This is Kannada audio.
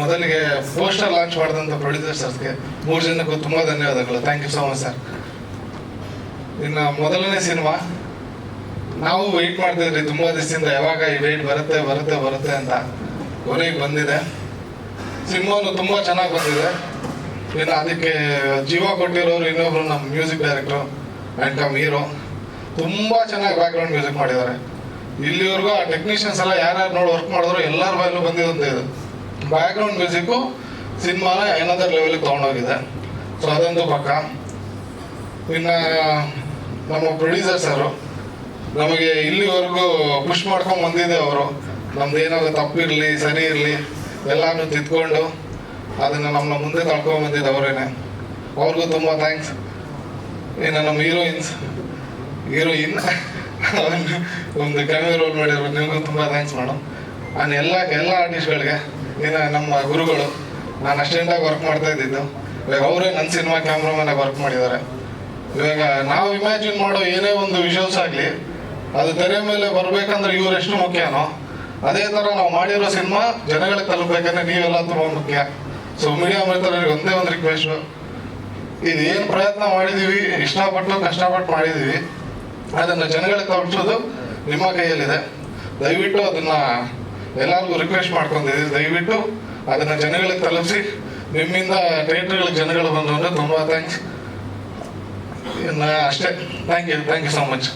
ಮೊದಲಿಗೆ ಪೋಸ್ಟರ್ ಲಾಂಚ್ ಮಾಡಿದಂಥ ಪ್ರೊಡ್ಯೂಸರ್ಸ್ಗೆ ಮೂರು ಜನಕ್ಕೂ ತುಂಬ ಧನ್ಯವಾದಗಳು. Thank you so much sir ಇನ್ನು ಮೊದಲನೇ ಸಿನಿಮಾ ನಾವು ವೆಯ್ಟ್ ಮಾಡ್ತಿದ್ರಿ ತುಂಬ ದಿವಸದಿಂದ. ಯಾವಾಗ ಈ ವೆಯ್ಟ್ ಬರುತ್ತೆ ಬರುತ್ತೆ ಬರುತ್ತೆ ಅಂತ ಕೊನೆಗೆ ಬಂದಿದೆ. ಸಿನಿಮಾನು ತುಂಬ ಚೆನ್ನಾಗಿ ಬಂದಿದೆ. ಇನ್ನು ಅದಕ್ಕೆ ಜೀವ ಕೊಟ್ಟಿರೋರು ಇನ್ನೊಬ್ರು ನಮ್ಮ music director and cum hero ತುಂಬ ಚೆನ್ನಾಗಿ ಬ್ಯಾಕ್ಗ್ರೌಂಡ್ ಮ್ಯೂಸಿಕ್ ಮಾಡಿದ್ದಾರೆ. ಇಲ್ಲಿವರೆಗೂ ಆ ಟೆಕ್ನಿಷಿಯನ್ಸ್ ಎಲ್ಲ ಯಾರ್ಯಾರು ನೋಡಿ ವರ್ಕ್ ಮಾಡಿದ್ರು ಎಲ್ಲರ ಬಾಯಲ್ಲೂ ಬಂದಿದಂತ ಇದು. ಬ್ಯಾಕ್ಗ್ರೌಂಡ್ ಮ್ಯೂಸಿಕ್ಕು ಸಿನಿಮಾನ ಏನದರ್ ಲೆವೆಲ್ಗೆ ತೊಗೊಂಡೋಗಿದೆ. ಸೊ ಅದಂತೂ ಪಕ್ಕ. ಇನ್ನು, ನಮ್ಮ ಪ್ರೊಡ್ಯೂಸರ್ ಸರು ನಮಗೆ ಇಲ್ಲಿವರೆಗೂ ಪುಷ್ ಮಾಡ್ಕೊಂಡು ಬಂದಿದೆ ಅವರು. ನಮ್ದು ಏನಾದ್ರು ತಪ್ಪಿರಲಿ ಸರಿ ಇರಲಿ, ಎಲ್ಲಾನು ತಿದ್ಕೊಂಡು ಅದನ್ನು ನಮ್ಮನ್ನ ಮುಂದೆ ತಳ್ಕೊಂಡ್ ಬಂದಿದ್ದು ಅವರೇನೆ. ಅವ್ರಿಗೂ ತುಂಬ ಥ್ಯಾಂಕ್ಸ್ ಇನ್ನು ನಮ್ಮ ಹೀರೋಯಿನ್ಸ್ ಹೀರೋಯಿನ್ ಒಂದು ಕಮ್ಮಿ ರೋಲ್ ಮಾಡಿದ್ರು ನಿಮಗೂ ತುಂಬ ಥ್ಯಾಂಕ್ಸ್ ಮೇಡಮ್ ನಾನು ಎಲ್ಲ ಎಲ್ಲ ಆರ್ಟಿಸ್ಟ್ಗಳಿಗೆ ಇನ್ನು ನಮ್ಮ ಗುರುಗಳು, ನಾನು ಅಷ್ಟೆಂಟಾಗಿ ವರ್ಕ್ ಮಾಡ್ತಾ ಇದ್ದಿದ್ದು. ಇವಾಗ ಅವರೇ ನನ್ನ ಸಿನಿಮಾ ಕ್ಯಾಮ್ರಾಮನ್ನಾಗಿ ವರ್ಕ್ ಮಾಡಿದ್ದಾರೆ. ಇವಾಗ ನಾವು ಇಮ್ಯಾಜಿನ್ ಮಾಡೋ ಏನೇ ಒಂದು ವಿಷುವಲ್ಸ್ ಆಗಲಿ, ಅದು ತೆರೆ ಮೇಲೆ ಬರಬೇಕಂದ್ರೆ ಇವ್ರು ಎಷ್ಟು ಮುಖ್ಯನೋ, ಅದೇ ಥರ ನಾವು ಮಾಡಿರೋ ಸಿನಿಮಾ ಜನಗಳಿಗೆ ತಲುಪಬೇಕಂದ್ರೆ ನೀವೆಲ್ಲ ತುಂಬ ಮುಖ್ಯ. ಸೊ ಮೀಡಿಯಾ ಮಿತ್ರರಿಗೆ ಒಂದೇ ಒಂದು ರಿಕ್ವೆಸ್ಟು ಇದು ಏನು ಪ್ರಯತ್ನ ಮಾಡಿದ್ದೀವಿ ಇಷ್ಟಪಟ್ಟು ಕಷ್ಟಪಟ್ಟು ಮಾಡಿದ್ದೀವಿ ಅದನ್ನು ಜನಗಳಿಗೆ ತಲುಪಿಸೋದು ನಿಮ್ಮ ಕೈಯಲ್ಲಿದೆ. ದಯವಿಟ್ಟು ಅದನ್ನು ಎಲ್ಲರಿಗೂ ರಿಕ್ವೆಸ್ಟ್ ಮಾಡ್ಕೊಂಡಿದ್ದೀವಿ ದಯವಿಟ್ಟು ಅದನ್ನು ಜನಗಳಿಗೆ ತಲುಪಿಸಿ. ನಿಮ್ಮಿಂದ ಥಿಯೇಟ್ರ್ಗಳಿಗೆ ಜನಗಳು ಬಂದು ತುಂಬ ಥ್ಯಾಂಕ್ಸ್ ಅಷ್ಟೇ. Thank you thank you so much